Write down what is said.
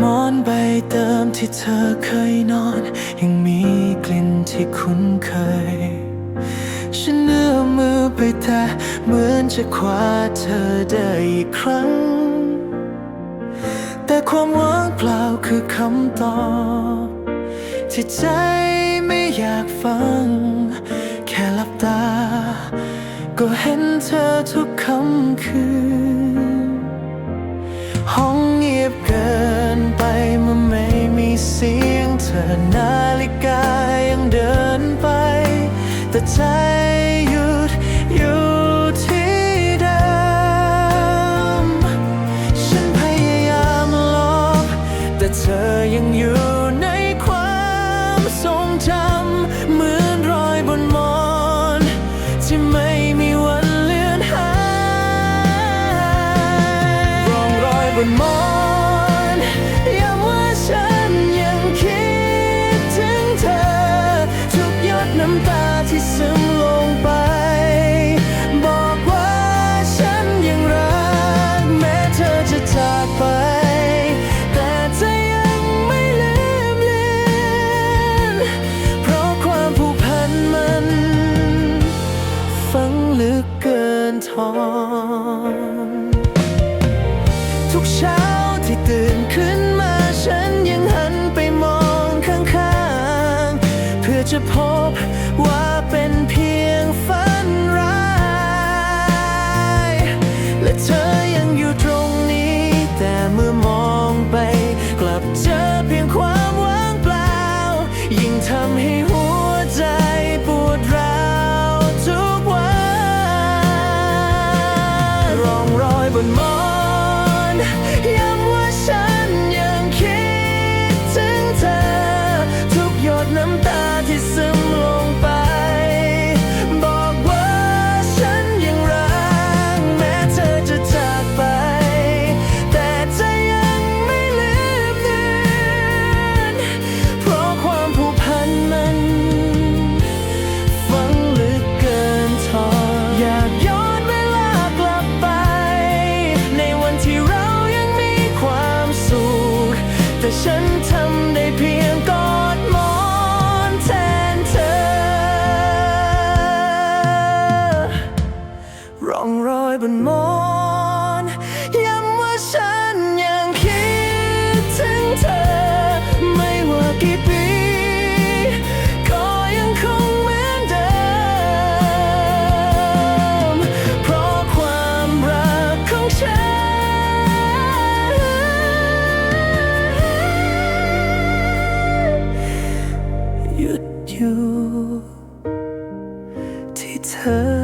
มอนใบเดิมที่เธอเคยนอน ยังมีกลิ่นที่คุ้นเคย ฉันเอื้อมมือไปแต่เหมือนจะคว้าเธอได้อีกครั้ง แต่ความว่างเปล่าคือคำตอบที่ใจไม่อยากฟัง แค่หลับตา ก็เห็นเธอทุกคำคืนห้องเงียบเกิน ใจหยุดอยู่ที่เดิม ฉันพยายามลบแต่เธอยังอยู่ในความทรงจำเหมือนรอยบนมอนที่ไม่มีวันเลือนหาย รองรอยบนมอน กเช้าที่ตื่นขึ้นมาฉันยังหันไปมองข้างๆ เพื่อจะพบว่าเป็น น้ำตาที่ซึมลงไป บอกว่าฉันยังรัก แม้เธอจะจากไป แต่ใจยังไม่ลืมเลือนเพราะความผูกพันมันฝังลึกเกินทออยากย้อนเวลากลับไป ในวันที่เรายังมีความสุขแต่ฉันทำไบนหมอนย้ำว่าฉันยังคิดถึงเธอ ไม่ว่ากี่ปี ก็ยังคงเหมือนเดิม เพราะความรักของฉันหยุดอยู่ที่เธอ